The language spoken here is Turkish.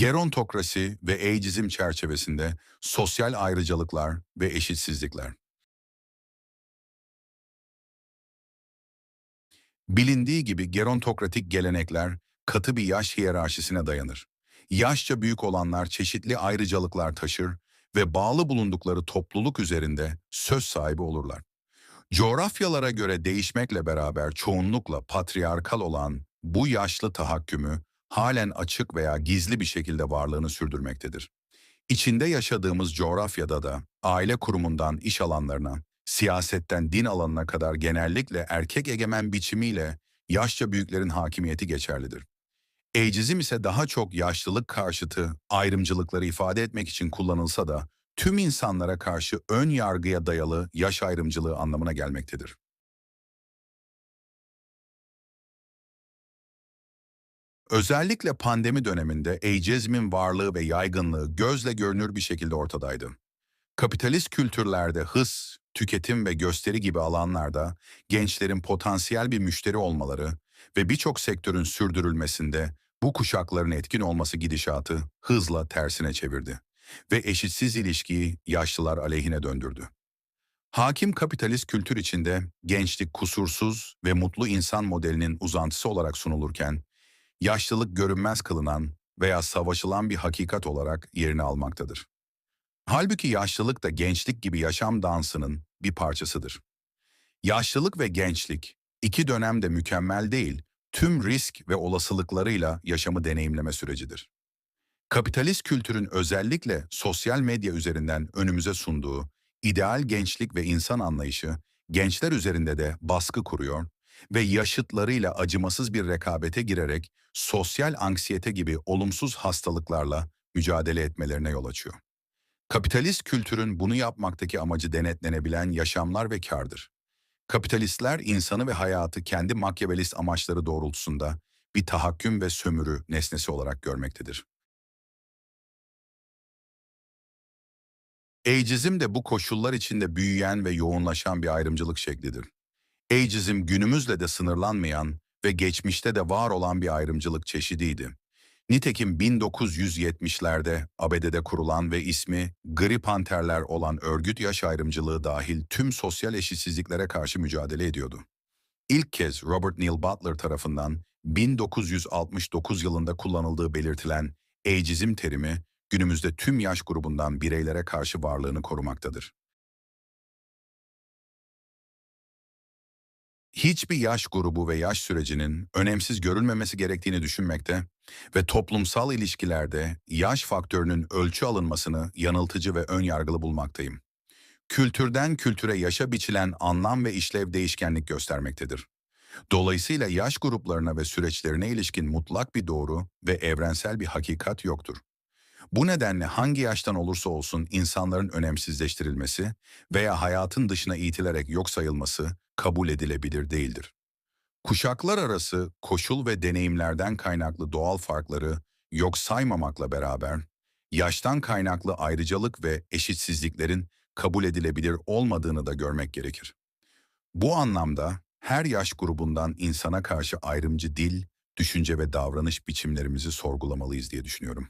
Gerontokrasi ve eicizm çerçevesinde sosyal ayrıcalıklar ve eşitsizlikler. Bilindiği gibi gerontokratik gelenekler katı bir yaş hiyerarşisine dayanır. Yaşça büyük olanlar çeşitli ayrıcalıklar taşır ve bağlı bulundukları topluluk üzerinde söz sahibi olurlar. Coğrafyalara göre değişmekle beraber çoğunlukla patriarkal olan bu yaşlı tahakkümü halen açık veya gizli bir şekilde varlığını sürdürmektedir. İçinde yaşadığımız coğrafyada da aile kurumundan iş alanlarına, siyasetten din alanına kadar genellikle erkek egemen biçimiyle yaşça büyüklerin hakimiyeti geçerlidir. Eicizm ise daha çok yaşlılık karşıtı ayrımcılıkları ifade etmek için kullanılsa da tüm insanlara karşı ön yargıya dayalı yaş ayrımcılığı anlamına gelmektedir. Özellikle pandemi döneminde eicizmin varlığı ve yaygınlığı gözle görünür bir şekilde ortadaydı. Kapitalist kültürlerde hız, tüketim ve gösteri gibi alanlarda gençlerin potansiyel bir müşteri olmaları ve birçok sektörün sürdürülmesinde bu kuşakların etkin olması gidişatı hızla tersine çevirdi ve eşitsiz ilişkiyi yaşlılar aleyhine döndürdü. Hakim kapitalist kültür içinde gençlik kusursuz ve mutlu insan modelinin uzantısı olarak sunulurken, yaşlılık görünmez kılınan veya savaşılan bir hakikat olarak yerini almaktadır. Halbuki yaşlılık da gençlik gibi yaşam dansının bir parçasıdır. Yaşlılık ve gençlik iki dönemde mükemmel değil, tüm risk ve olasılıklarıyla yaşamı deneyimleme sürecidir. Kapitalist kültürün özellikle sosyal medya üzerinden önümüze sunduğu ideal gençlik ve insan anlayışı gençler üzerinde de baskı kuruyor ve yaşıtlarıyla acımasız bir rekabete girerek sosyal anksiyete gibi olumsuz hastalıklarla mücadele etmelerine yol açıyor. Kapitalist kültürün bunu yapmaktaki amacı denetlenebilen yaşamlar ve kârdır. Kapitalistler insanı ve hayatı kendi makyavelist amaçları doğrultusunda bir tahakküm ve sömürü nesnesi olarak görmektedir. Eicizm de bu koşullar içinde büyüyen ve yoğunlaşan bir ayrımcılık şeklidir. Eicizm günümüzle de sınırlanmayan ve geçmişte de var olan bir ayrımcılık çeşidiydi. Nitekim 1970'lerde ABD'de kurulan ve ismi Gri Panterler olan örgüt yaş ayrımcılığı dahil tüm sosyal eşitsizliklere karşı mücadele ediyordu. İlk kez Robert Neil Butler tarafından 1969 yılında kullanıldığı belirtilen eicizm terimi günümüzde tüm yaş grubundan bireylere karşı varlığını korumaktadır. Hiçbir yaş grubu ve yaş sürecinin önemsiz görülmemesi gerektiğini düşünmekte ve toplumsal ilişkilerde yaş faktörünün ölçü alınmasını yanıltıcı ve önyargılı bulmaktayım. Kültürden kültüre yaşa biçilen anlam ve işlev değişkenlik göstermektedir. Dolayısıyla yaş gruplarına ve süreçlerine ilişkin mutlak bir doğru ve evrensel bir hakikat yoktur. Bu nedenle hangi yaştan olursa olsun insanların önemsizleştirilmesi veya hayatın dışına itilerek yok sayılması kabul edilebilir değildir. Kuşaklar arası koşul ve deneyimlerden kaynaklı doğal farkları yok saymamakla beraber, yaştan kaynaklı ayrıcalık ve eşitsizliklerin kabul edilebilir olmadığını da görmek gerekir. Bu anlamda her yaş grubundan insana karşı ayrımcı dil, düşünce ve davranış biçimlerimizi sorgulamalıyız diye düşünüyorum.